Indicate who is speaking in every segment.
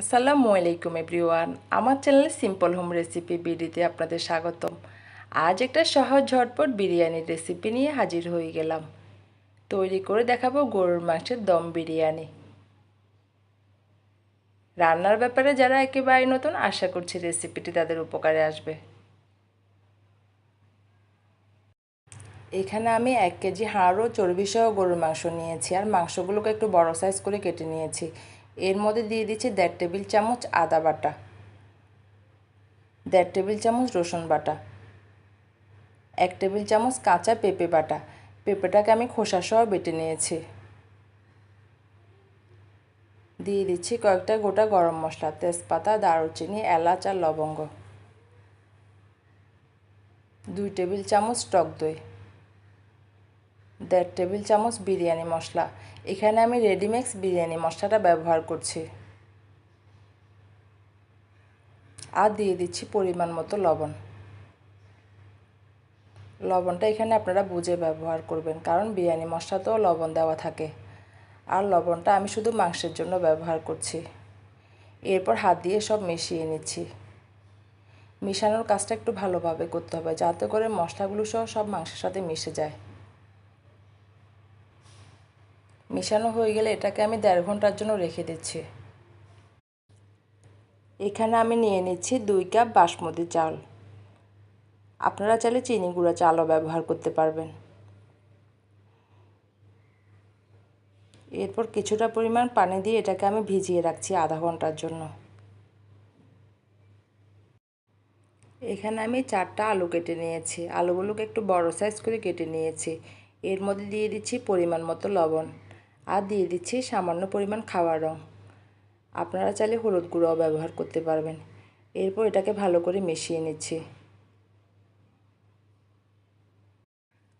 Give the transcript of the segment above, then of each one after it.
Speaker 1: আসসালামু আলাইকুম এভরিওয়ান। আমার চ্যানেলে সিম্পল হোম রেসিপি বিডিতে আপনাদের স্বাগতম। আজ একটা সহজ ঝটপট বিরিয়ানির রেসিপি নিয়ে হাজির হয়ে গেলাম। তৈরি করে দেখাবো গরুর মাংসের দম বিরিয়ানি। রান্নার ব্যাপারে যারা একেবারে নতুন, আশা করছি রেসিপিটি তাদের উপকারে আসবে। এখানে আমি এক কেজি হাড় ও চর্বিসহ গরুর মাংস নিয়েছি আর মাংসগুলোকে একটু বড় সাইজ করে কেটে নিয়েছি। এর মধ্যে দিয়ে দিচ্ছি দেড় টেবিল চামচ আদা বাটা, দেড় টেবিল চামচ রসুন বাটা, এক টেবিল চামচ কাঁচা পেঁপে বাটা। পেঁপেটাকে আমি খোসা সহ বেটে নিয়েছি। দিয়ে দিচ্ছি কয়েকটা গোটা গরম মশলা, তেজপাতা, দারুচিনি, এলাচ আর লবঙ্গ। দুই টেবিল চামচ টক দই। দেড় টেবিল চামচ বিরিয়ানি মশলা এখানে আমি রেডিমেক্স বিরিয়ানি মশলাটা ব্যবহার করছি আর দিয়ে দিচ্ছি পরিমাণ মতো লবণ লবণটা এখানে আপনারা বুঝে ব্যবহার করবেন কারণ বিরিয়ানি মশলাতেও লবণ দেওয়া থাকে আর লবণটা আমি শুধু মাংসের জন্য ব্যবহার করছি এরপর হাত দিয়ে সব মিশিয়ে নিচ্ছি মিশানোর কাজটা একটু ভালোভাবে করতে হবে যাতে করে মশলাগুলো সহ সব মাংসের সাথে মিশে যায় মেশানো হয়ে গেলে এটাকে আমি দেড় ঘণ্টার জন্য রেখে দিচ্ছি। এখানে আমি নিয়ে নিচ্ছি দুই কাপ বাসমতি চাল। আপনারা চাইলে চিনি গুঁড়া চালও ব্যবহার করতে পারবেন। এরপর কিছুটা পরিমাণ পানি দিয়ে এটাকে আমি ভিজিয়ে রাখছি আধা ঘণ্টার জন্য। এখানে আমি চারটা আলু কেটে নিয়েছি। আলুগুলোকে একটু বড় সাইজ করে কেটে নিয়েছি। এর মধ্যে দিয়ে দিচ্ছি পরিমাণ মতো লবণ। আর দিয়ে দিচ্ছি সামান্য পরিমাণ খাওয়ার রং। আপনারা চাইলে হলুদ গুঁড়োও ব্যবহার করতে পারবেন। এরপর এটাকে ভালো করে মিশিয়ে নিচ্ছি।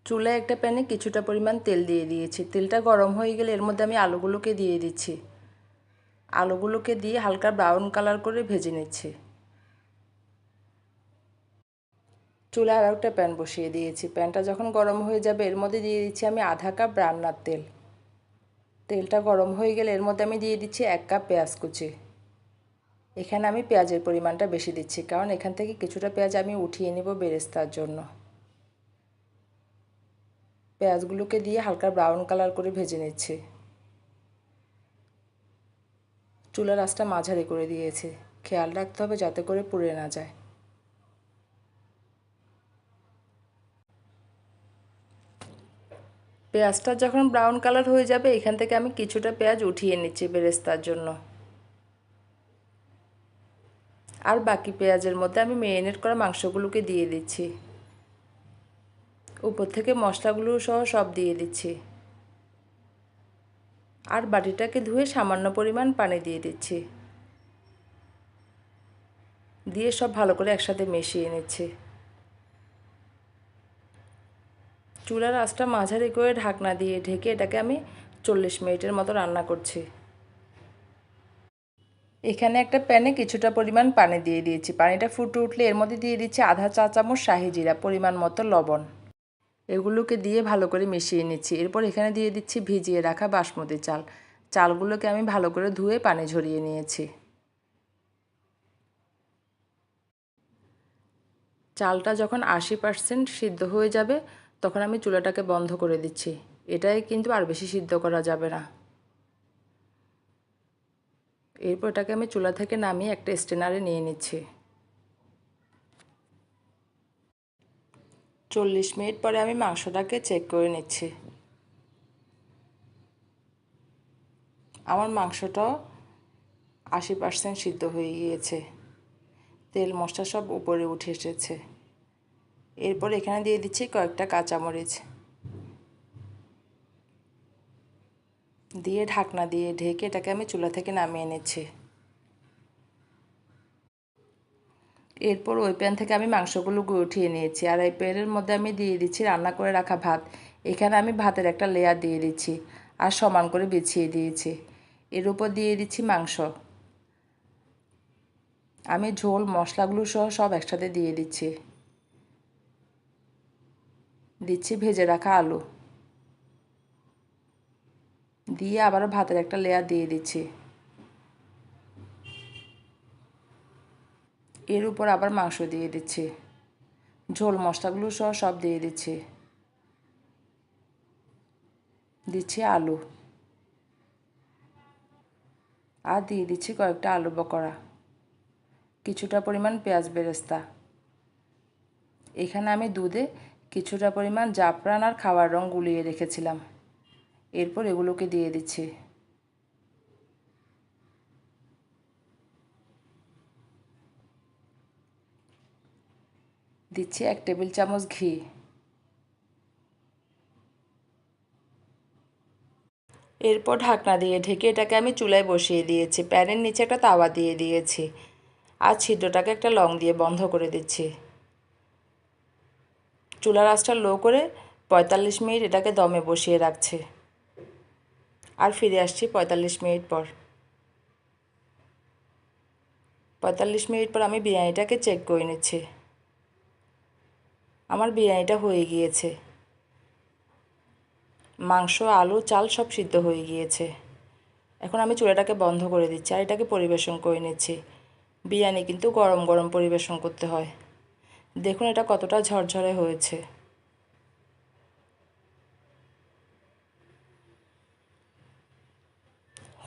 Speaker 1: চুলায় একটা প্যানে কিছুটা পরিমাণ তেল দিয়ে দিয়েছি। তেলটা গরম হয়ে গেলে এর মধ্যে আমি আলুগুলোকে দিয়ে দিচ্ছি। আলুগুলোকে দিয়ে হালকা ব্রাউন কালার করে ভেজে নিচ্ছি। চুলায় আর একটা প্যান বসিয়ে দিয়েছি। প্যানটা যখন গরম হয়ে যাবে, এর মধ্যে দিয়ে দিচ্ছি আমি আধা কাপ রান্নার তেল। তেলটা গরম হয়ে গেলে এর মধ্যে আমি দিয়ে দিচ্ছি এক কাপ পেঁয়াজ কুচি। এখানে আমি পেঁয়াজের পরিমাণটা বেশি দিচ্ছি, কারণ এখান থেকে কিছুটা পেঁয়াজ আমি উঠিয়ে নেব বেরেস্তার জন্য। পেঁয়াজগুলোকে দিয়ে হালকা ব্রাউন কালার করে ভেজে নিচ্ছি। চুলার আঁচটা মাঝারি করে দিয়েছি। খেয়াল রাখতে হবে যাতে করে পুড়ে না যায়। পেঁয়াজটা যখন ব্রাউন কালার হয়ে যাবে, এখান থেকে আমি কিছুটা পেঁয়াজ উঠিয়ে নিচ্ছি বেরেস্তার জন্য। আর বাকি পেঁয়াজের মধ্যে আমি মেরিনেট করা মাংসগুলোকে দিয়ে দিচ্ছি। উপর থেকে মশলাগুলো সহ সব দিয়ে দিচ্ছি। আর বাটিটাকে ধুয়ে সামান্য পরিমাণ পানি দিয়ে দিচ্ছি। দিয়ে সব ভালো করে একসাথে মিশিয়ে নিচ্ছি। চুলার আঁচটা মাঝারি করে ঢাকনা দিয়ে ঢেকে এটাকে আমি চল্লিশ মিনিটের মতো রান্না করছি। এখানে একটা প্যানে কিছুটা পরিমাণ পানি দিয়ে দিয়েছি। পানিটা ফুটে উঠলে এর মধ্যে দিয়ে দিচ্ছি আধা চা চামচ শাহি জিরা পরিমাণ মতো লবণ। এগুলোকে দিয়ে ভালো করে মিশিয়ে নিচ্ছি। এরপর এখানে দিয়ে দিচ্ছি ভিজিয়ে রাখা বাসমতি চাল। চালগুলোকে আমি ভালো করে ধুয়ে পানি ঝরিয়ে নিয়েছি। চালটা যখন আশি পার্সেন্ট সিদ্ধ হয়ে যাবে তখন আমি চুলাটাকে বন্ধ করে দিচ্ছি। এটাই কিন্তু আর বেশি সিদ্ধ করা যাবে না। এরপর এটাকে আমি চুলা থেকে নামিয়ে একটা স্টেনারে নিয়ে নিচ্ছি। চল্লিশ মিনিট পরে আমি মাংসটাকে চেক করে নিচ্ছি। আমার মাংসটাও আশি পার্সেন্ট সিদ্ধ হয়ে গিয়েছে। তেল মশলা সব উপরে উঠে এসেছে। এরপর এখানে দিয়ে দিচ্ছি কয়েকটা কাঁচামরিচ। দিয়ে ঢাকনা দিয়ে ঢেকে এটাকে আমি চুলা থেকে নামিয়ে নিচ্ছি। এরপর ওই প্যান থেকে আমি মাংসগুলো উঠিয়ে নিয়েছি। আর এই প্যানের মধ্যে আমি দিয়ে দিচ্ছি রান্না করে রাখা ভাত। এখানে আমি ভাতের একটা লেয়ার দিয়ে দিচ্ছি আর সমান করে বিছিয়ে দিয়েছি। এর উপর দিয়ে দিচ্ছি মাংস। আমি ঝোল, মশলাগুলো সহ সব একসাথে দিয়ে দিচ্ছি। দিচ্ছি ভেজে রাখা আলু। দিয়ে আবারও ভাতের একটা লেয়ার দিয়ে দিচ্ছি। এর উপর আবার মাংস দিয়ে দিচ্ছি। ঝোল মশলাগুলো সহ সব দিয়ে দিচ্ছি। দিচ্ছি আলু। আর দিয়ে দিচ্ছি কয়েকটা আলু বকরা কিছুটা পরিমাণ পেঁয়াজ বেরেস্তা। এখানে আমি দুধে কিছুটা পরিমাণ জাফরান আর খাওয়ার রং গুলিয়ে রেখেছিলাম। এরপর এগুলোকে দিয়ে দিচ্ছি। দিচ্ছি এক টেবিল চামচ ঘি। এরপর ঢাকনা দিয়ে ঢেকে এটাকে আমি চুলায় বসিয়ে দিয়েছি। প্যানের নিচে একটা তাওয়া দিয়ে দিয়েছি। আর ছিদ্রটাকে একটা লং দিয়ে বন্ধ করে দিচ্ছি। চুলার আঁচটা লো করে পঁয়তাল্লিশ মিনিট এটাকে দমে বসিয়ে রাখছে। আর ফিরে আসছি পঁয়তাল্লিশ মিনিট পর। পঁয়তাল্লিশ মিনিট পর আমি বিরিয়ানিটাকে চেক করে নিচ্ছি। আমার বিরিয়ানিটা হয়ে গিয়েছে। মাংস, আলু, চাল সব সিদ্ধ হয়ে গিয়েছে। এখন আমি চুলাটাকে বন্ধ করে দিচ্ছি আর এটাকে পরিবেশন করে নিচ্ছি। বিরিয়ানি কিন্তু গরম গরম পরিবেশন করতে হয়। দেখুন এটা কতটা ঝরঝরে হয়েছে।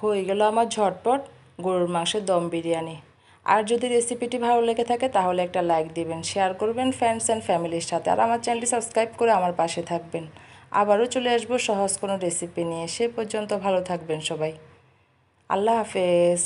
Speaker 1: হয়ে গেল আমার ঝটপট গরুর মাংসের দম বিরিয়ানি। আর যদি রেসিপিটি ভালো লেগে থাকে তাহলে একটা লাইক দিবেন, শেয়ার করবেন ফ্রেন্ডস অ্যান্ড ফ্যামিলির সাথে। আর আমার চ্যানেলটি সাবস্ক্রাইব করে আমার পাশে থাকবেন। আবারও চলে আসব সহজ কোনো রেসিপি নিয়ে। সে পর্যন্ত ভালো থাকবেন সবাই। আল্লাহ হাফেজ।